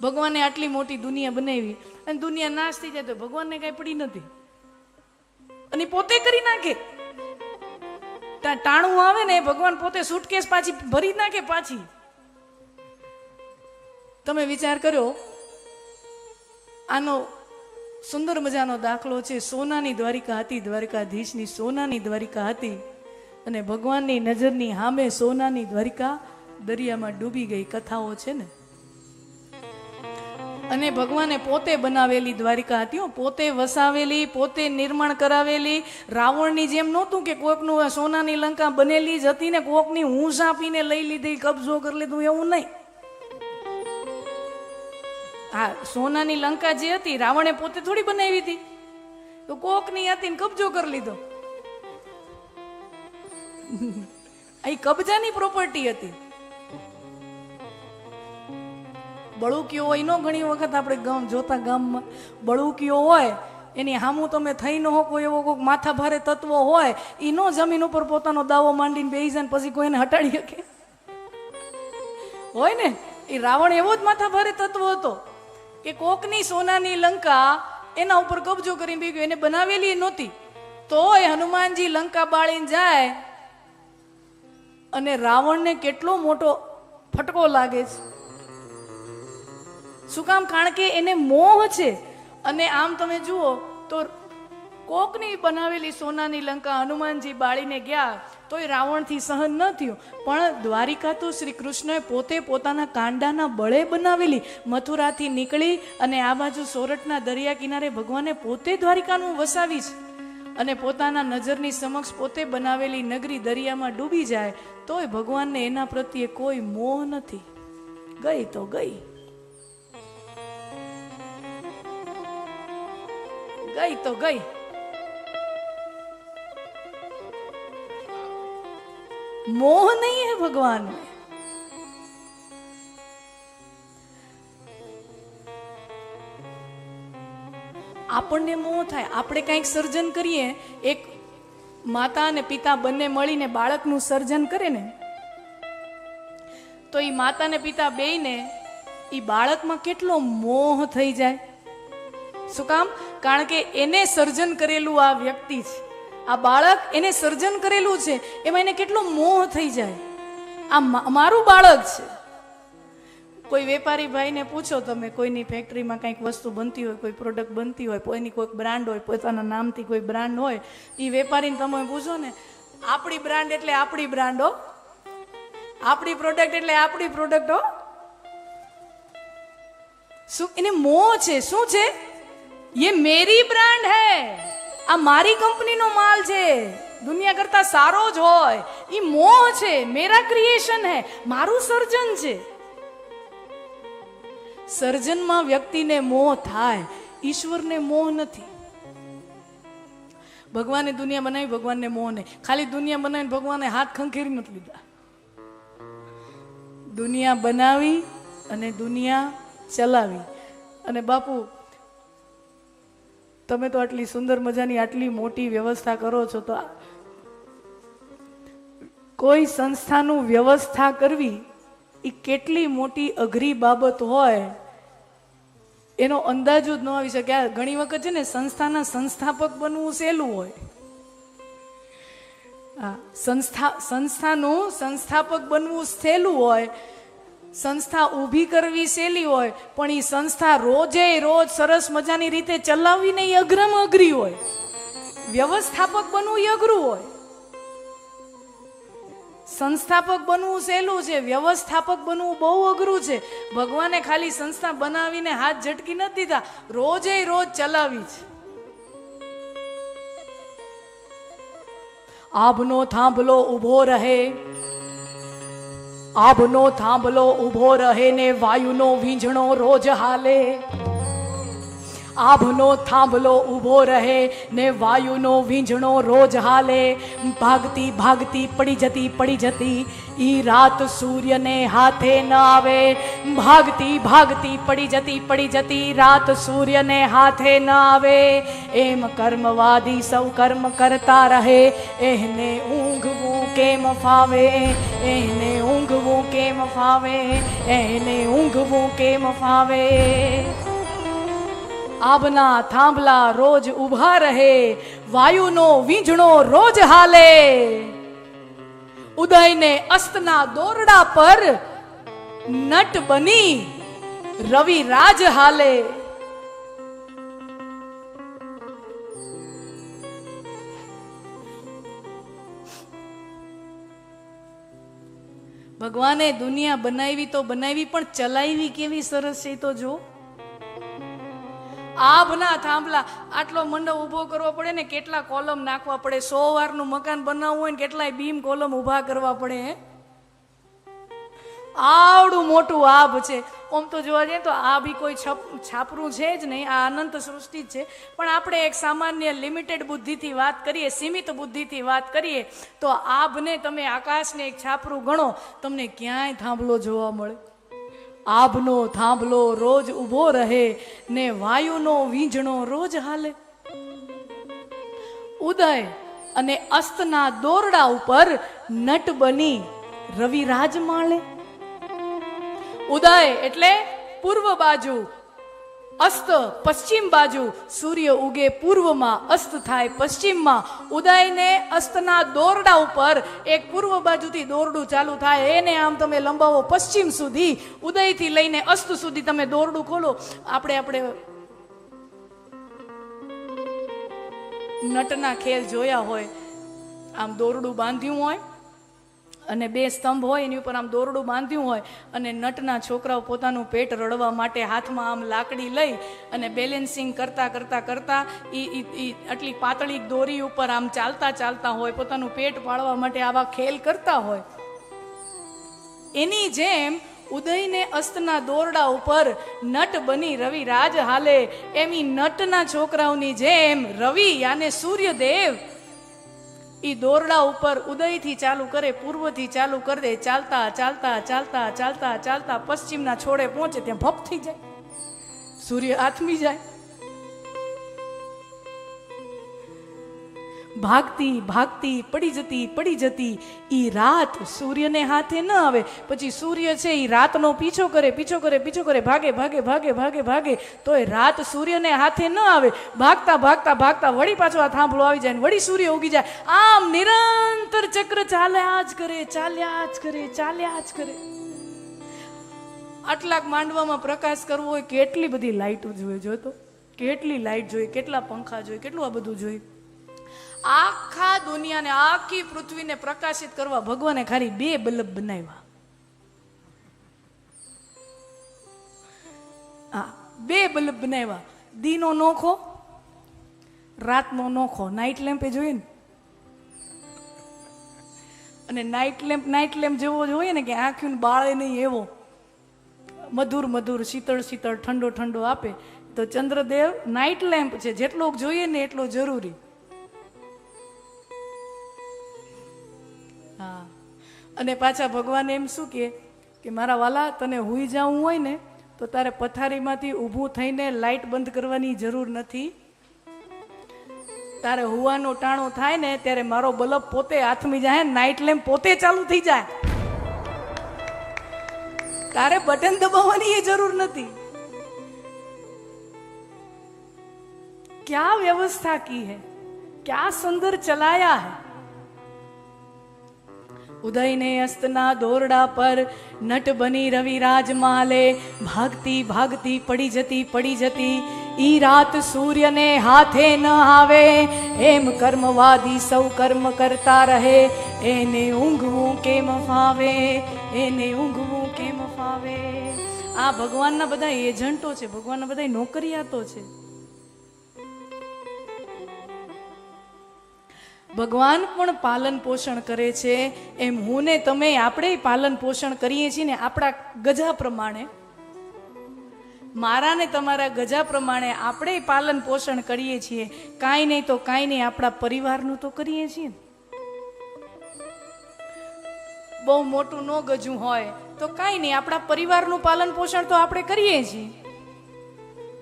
ભગવાને આટલી મોટી દુનિયા બનાવી અને દુનિયા નાશ થઈ જાય તો ભગવાનને કાંઈ પડી નથી. અને પોતે કરી નાખે. ટાણું આવે ને ભગવાન પોતે સુટકેસ પાછી ભરી નાખે પાછી. તમે વિચાર કર્યો, આનો સુંદર મજાનો દાખલો છે, સોનાની દ્વારિકા હતી, દ્વારિકાધીશની સોનાની દ્વારિકા હતી અને ભગવાનની નજરની સામે સોનાની દ્વારિકા દરિયામાં ડૂબી ગઈ. કથાઓ છે ને? અને ભગવાને પોતે બનાવેલી દ્વારિકા હતી પોતે વસાવેલી, પોતે નિર્માણ કરાવેલી. રાવણની જેમ નહોતું કે કોકનું સોનાની લંકા બનેલી જ હતી ને કોકની ઊંસ આપીને લઈ લીધી, કબજો કરી લીધું, એવું નહીં. હા સોનાની લંકા જે હતી, રાવણે પોતે થોડી બનાવી હતી. તો કોકની હતી ને કબજો કરી લીધો. અહીં કબજાની પ્રોપર્ટી હતી. બળુકીઓ હોય નો ઘણી વખત આપણે ગામ જોતા ગામમાં બળુકીઓ હોય, એની હામું તમે થઈ ન હો કોઈ એવો કોઈક માથા ભારે તત્વો હોય એ નો જમીન ઉપર પોતાનો દાવો માંડીને બેસી જાય પછી કોઈને હટાડી શકે. હોય ને? એ રાવણ એવો જ માથા ભારે તત્વ હતો કે કોકની સોનાની લંકા એના ઉપર કબજો કરીને બી એને બનાવેલી નહોતી. તોય હનુમાનજી લંકા બાળીને જાય અને રાવણને કેટલો મોટો ફટકો લાગે છે. શું કામ? કારણ કે એને મોહ છે. અને આમ તમે જુઓ તો કોકની બનાવેલી સોનાની લંકા હનુમાનજી બાળીને ગયા તોય રાવણથી સહન ન થયું. પણ દ્વારિકા તો શ્રી કૃષ્ણએ પોતે પોતાના કાંડાના બળે બનાવેલી મથુરાથી નીકળી અને આ બાજુ સોરઠના દરિયા કિનારે ભગવાને પોતે દ્વારિકાનું વસાવી છે. અને પોતાના નજરની સમક્ષ પોતે બનાવેલી નગરી દરિયામાં ડૂબી જાય તોય ભગવાનને એના પ્રત્યે કોઈ મોહ નથી. ગઈ તો ગઈ. ગઈ તો ગઈ. મોહ નહીં હે ભગવાન આપણને મોહ થાય. આપણે કંઈક સર્જન કરીએ, એક માતા અને પિતા બંને મળીને બાળકનું સર્જન કરે ને, તો એ માતા ને પિતા બેયને એ બાળકમાં કેટલો મોહ થઈ જાય. શું કામ? કારણ કે એને સર્જન કરેલું આ વ્યક્તિ છે. આ બાળક એને સર્જન કરેલું છે, એમાં એને કેટલો મોહ થઈ જાય. આ મારું બાળક છે. કોઈ વેપારી ભાઈને પૂછો તમે, કોઈની ફેક્ટરીમાં કંઈક વસ્તુ બનતી હોય, કોઈ પ્રોડક્ટ બનતી હોય, કોઈની કોઈક બ્રાન્ડ હોય, પોતાના નામથી કોઈ બ્રાન્ડ હોય એ વેપારીને તમે પૂછો ને, આપણી બ્રાન્ડ એટલે આપણી બ્રાન્ડો આપણી પ્રોડક્ટ એટલે આપણી પ્રોડક્ટો શું, એને મોહ છે? શું છે? ये મેરી બ્રાન્ડ હે આ મારી કંપનીનો માલ છે। દુનિયા કરતા સારો જ હોય। એ મોહ છે। મેરા ક્રિએશન હે। મારું સર્જન છે। સર્જનમાં વ્યક્તિને મોહ થાય, ઈશ્વરને મોહ નથી. ભગવાને દુનિયા બનાવી, ભગવાનને મોહ નહીં. ખાલી દુનિયા બનાવીને ભગવાને હાથ ખંખેરી નથી લીધા. દુનિયા બનાવી અને દુનિયા ચલાવી. અને બાપુ તમે તો આટલી સુંદર મજાની, આટલી મોટી વ્યવસ્થા કરો છો, તો કોઈ સંસ્થાનું વ્યવસ્થા કરવી એ કેટલી મોટી અઘરી બાબત હોય, એનો અંદાજો જ ન આવી શકે. આ ઘણી વખત છે ને, સંસ્થાના સંસ્થાપક બનવું સહેલું હોય. હા સંસ્થા, સંસ્થાનું સંસ્થાપક બનવું સહેલું હોય સંસ્થા ઊભી કરવી સહેલી હોય, પણ એ સંસ્થા રોજે રોજ સરસ મજાની રીતે ચલાવીને એ અઘરમ અઘરી હોય. વ્યવસ્થાપક બનવું એ અઘરું હોય. સંસ્થાપક બનવું સહેલું છે, વ્યવસ્થાપક બનવું બહુ અઘરું છે. ભગવાને ખાલી સંસ્થા બનાવીને હાથ ઝટકી નથી દીધા, રોજે રોજ ચલાવી છે. આભનો થાંભલો ઊભો રહે. આભનો થાંભલો ઊભો રહે ને વાયુનો વીંઝણો રોજ હાલે. આભનો થાંભલો ઊભો રહે ને વાયુનો વીંઝણો રોજ હાલે. ભાગતી ભાગતી પડી જતી પડી જતી ઈ રાત સૂર્યને હાથે ન આવે. ભાગતી ભાગતી પડી જતી પડી જતી રાત સૂર્યને હાથે ન આવે. એમ કર્મવાદી સૌ કર્મ કરતા રહે. એને ઊંઘવું કેમ ફાવે? એને ઊંઘવું કેમ ફાવે? એને ઊંઘવું કેમ ફાવે? આભના થાંભલા રોજ ઊભા રહે, વાયુનો વીંઝણો રોજ હાલે. ઉદયને અસ્તના દોરડા પર નટ બની રવિ રાજ હાલે. ભગવાને દુનિયા બનાવી તો બનાવી, પણ ચલાવી કેવી સરસ છે તો જો આભના થાંભલા, આટલો મંડપ ઊભો કરવો પડે ને, કેટલા કોલમ નાખવા પડે? સો વારનું મકાન બનાવવું હોય ને, કેટલાય બીમ કોલમ ઊભા કરવા પડે આવડું મોટું આભ છે. આમ તો જોવા જઈએ તો આ બી કોઈ છપ, છાપરું છે જ નહીં, આ અનંત સૃષ્ટિ જ છે. પણ આપણે એક સામાન્ય લિમિટેડ બુદ્ધિથી વાત કરીએ, સીમિત બુદ્ધિથી વાત કરીએ, તો આભને તમે આકાશને એક છાપરું ગણો, તમને ક્યાંય થાંભલો જોવા મળે. આભનો થાંભલો રોજ ઊભો રહે ને વાયુનો વીંઝણો રોજ હાલે. ઉદય અને અસ્તના દોરડા ઉપર નટ બની રવિ રાજ માળે. ઉદય એટલે પૂર્વ બાજુ, અસ્ત પશ્ચિમ બાજુ. સૂર્ય ઉગે પૂર્વમાં, અસ્ત થાય પશ્ચિમમાં. ઉદયને અસ્તના દોરડા ઉપર, એક પૂર્વ બાજુથી દોરડું ચાલુ થાય, એને આમ તમે લંબાવો પશ્ચિમ સુધી. ઉદયથી લઈને અસ્ત સુધી તમે દોરડું ખોલો. આપણે આપણે નટના ખેલ જોયા હોય, આમ દોરડું બાંધ્યું હોય અને બે સ્તંભ હોય, એની ઉપર આમ દોરડું બાંધ્યું હોય અને નટના છોકરાઓ પોતાનું પેટ રડવા માટે હાથમાં આમ લાકડી લઈ અને બેલેન્સિંગ કરતા કરતા કરતા ઈ આટલી પાતળી દોરી ઉપર આમ ચાલતા ચાલતા હોય, પોતાનું પેટ પાળવા માટે આવા ખેલ કરતા હોય. એની જેમ ઉદયને અસ્તના દોરડા ઉપર નટ બની રવિ રાજ હાલે. એમી નટના છોકરાઓની જેમ રવિ યાને સૂર્યદેવ ઈ દોરડા ઉપર ઉદયથી ચાલુ કરે, પૂર્વથી ચાલુ કરી દે, ચાલતા ચાલતા ચાલતા ચાલતા ચાલતા પશ્ચિમના છોડે પહોંચે, ત્યાં ભપ થઈ જાય. સૂર્ય આથમી જાય. ભાગતી ભાગતી, પડી જતી પડી જતી. એ રાત સૂર્યને હાથે ન આવે. પછી સૂર્ય છે એ રાતનો પીછો કરે પીછો કરે પીછો કરે. ભાગે ભાગે ભાગે ભાગે ભાગે. તો એ રાત સૂર્યને હાથે ન આવે. ભાગતા ભાગતા ભાગતા વળી પાછો આ થાંભલો આવી જાય ને વળી સૂર્ય ઉગી જાય. આમ નિરંતર ચક્ર ચાલ્યા જ કરે, ચાલ્યા જ કરે, ચાલ્યા જ કરે. આટલાક માંડવામાં પ્રકાશ કરવો હોય, કેટલી બધી લાઇટો જોઈએ જોતો કેટલી લાઇટ જોઈએ, કેટલા પંખા જોઈએ, કેટલું આ બધું જોઈએ. આખા દુનિયાને, આખી પૃથ્વીને પ્રકાશિત કરવા ભગવાને ખાલી બે બલ્બ બનાવ્યા. હા બે બલ્બ બનાવ્યા. દીનો નોખો, રાતનો નોખો. નાઇટ લેમ્પે જોઈએ ને? અને નાઇટ લેમ્પ નાઇટ લેમ્પ જેવો જોઈએ ને કે આંખ્યું બાળે નહીં એવો. મધુર મધુર, શીતળ શીતળ, ઠંડો ઠંડો આપે. તો ચંદ્રદેવ નાઇટ લેમ્પ છે. જેટલો જોઈએ ને એટલો જરૂરી. હા. અને પાછા ભગવાન એમ શું કહે કે મારા વાલા, તને હુઈ જવું હોય ને, તો તારે પથારીમાંથી ઊભું થઈને લાઇટ બંધ કરવાની જરૂર નથી. તારે હુવાનો ટાણો થાય ને, ત્યારે મારો બલ્બ પોતે હાથમી જાય નાઇટ લેમ્પ પોતે ચાલુ થઈ જાય. તારે બટન દબાવવાની એ જરૂર નથી. ક્યાં વ્યવસ્થા કી હે? ક્યાં સુંદર ચલાયા હૈ? ઉદયને અસ્તના દોરડા પર નટ બની રવિરાજ માલે ભાગતી ભાગતી, પડી જતી પડી જતી. ઈ રાત સૂર્યને હાથે ન આવે. એમ કર્મવાદી સૌ કર્મ કરતા રહે. એને ઊંઘવું કેમ ફાવે? એને ઊંઘવું કેમ ફાવે? આ ભગવાનના બધા એજન્ટો છે, ભગવાનના બધા નોકરિયાતો છે. ભગવાન પણ પાલન પોષણ કરે છે. એમ હું ને તમે આપણે પાલન પોષણ કરીએ છીએ ને આપણા ગજા પ્રમાણે. મારા ને તમારા ગજા પ્રમાણે આપણે પાલન પોષણ કરીએ છીએ. કાંઈ નહીં તો કાંઈ નહીં આપણા પરિવારનું તો કરીએ છીએ બહુ મોટું ન ગજું હોય તો કાંઈ નહીં. આપણા પરિવારનું પાલન પોષણ તો આપણે કરીએ છીએ.